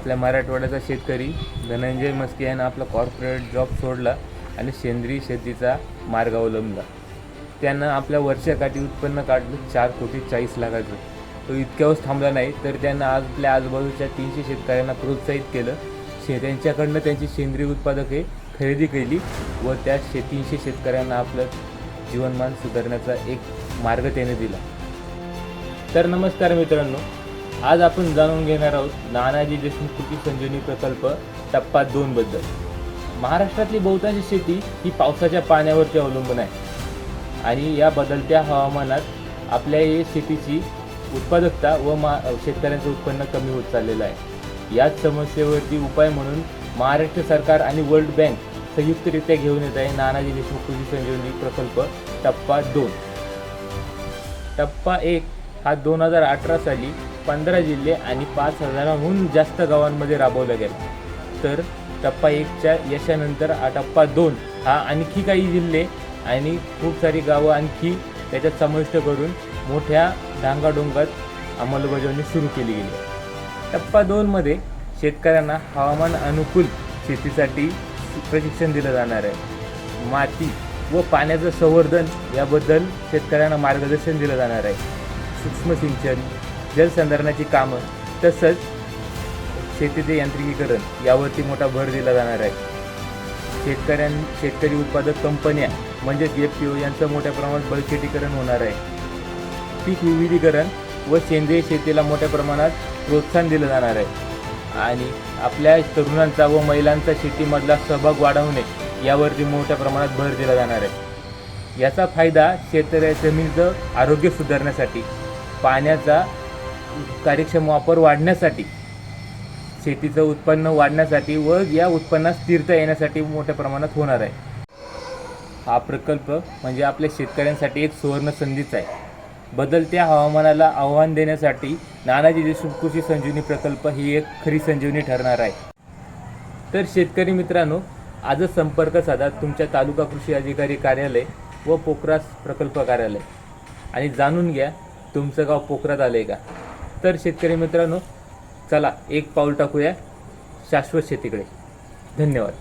आपल्या मराठवाड्याचा शेतकरी धनंजय मस्के यानं आपला कॉर्पोरेट जॉब सोडला आणि सेंद्रिय शेतीचा मार्ग अवलंबला. त्यानं आपल्या वर्षाकाठी उत्पन्न काढलं चार कोटी चाळीस लाखाचं. तो इतक्यावरच थांबला नाही तर त्यानं आज आपल्या आजूबाजूच्या तीनशे शेतकऱ्यांना प्रोत्साहित केलं. शे त्यांच्याकडनं त्यांची सेंद्रिय उत्पादके खरेदी केली व त्या शे तीनशे शेतकऱ्यांना आपलं जीवनमान सुधारण्याचा एक मार्ग त्याने दिला. तर नमस्कार मित्रांनो आज आपण जाणून घेणार आहोत नानाजी देशमुख कृषी संजीवनी प्रकल्प टप्पा दोन बद्दल. महाराष्ट्रातली बहुतांश शेती ही पावसाच्या पाण्यावरती अवलंबून आहे. आणि या बदलत्या हवामानात आपल्या या शेतीची उत्पादकता व मा शेतकऱ्यांचं उत्पन्न कमी होत चाललेलं आहे. याच समस्येवरती उपाय म्हणून महाराष्ट्र सरकार आणि वर्ल्ड बँक संयुक्तरित्या घेऊन येत आहे नानाजी देशमुख कृषी संजीवनी प्रकल्प टप्पा दोन. टप्पा एक हा दोन हजार अठरा साली पंधरा जिल्हे आणि पाच हजाराहून जास्त गावांमध्ये राबवला गेला. तर टप्पा एकच्या यशानंतर टप्पा दोन हा आणखी काही जिल्हे आणि खूप सारी गावं आणखी त्याच्यात समाविष्ट करून मोठ्या डांगाडोंगात अंमलबजावणी सुरू केली गेली. टप्पा दोनमध्ये शेतकऱ्यांना हवामान अनुकूल शेतीसाठी प्रशिक्षण दिलं जाणार आहे. माती व पाण्याचं संवर्धन याबद्दल शेतकऱ्यांना मार्गदर्शन दिलं जाणार आहे. सूक्ष्म सिंचन जलसंधारणाची कामं तसंच शेतीचे यांत्रिकीकरण यावरती मोठा भर दिला जाणार आहे. शेतकऱ्यां शेतकरी उत्पादक कंपन्या म्हणजेच एफ पी ओ यांचं मोठ्या प्रमाणात बळकटीकरण होणार आहे. पीक विविधीकरण व सेंद्रिय शेतीला मोठ्या प्रमाणात प्रोत्साहन दिलं जाणार आहे. आणि आपल्या तरुणांचा व महिलांचा शेतीमधला सहभाग वाढवणे यावरती मोठ्या प्रमाणात भर दिला जाणार आहे. याचा फायदा शेतकऱ्या जमिनीचं आरोग्य सुधारण्यासाठी पाण्याचा कार्यक्षम वापर वाढण्यासाठी शेतीचं उत्पन्न वाढण्यासाठी व या उत्पन्नात स्थिरता येण्यासाठी मोठ्या प्रमाणात होणार आहे. हा प्रकल्प म्हणजे आपल्या शेतकऱ्यांसाठी एक सुवर्ण संधीच आहे. बदलत्या हवामानाला आव्हान देण्यासाठी नानाजी देशमुख कृषी संजीवनी प्रकल्प ही एक खरी संजीवनी ठरणार आहे. तर शेतकरी मित्रांनो आजच संपर्क साधा तुमच्या तालुका कृषी अधिकारी कार्यालय व पोखरास प्रकल्प कार्यालय. आणि जाणून घ्या तुमचं गाव पोखरात आलं आहे का? तर शेतकरी मित्रांनो चला एक पाऊल टाकूया. शाश्वत शेतीकडे. धन्यवाद.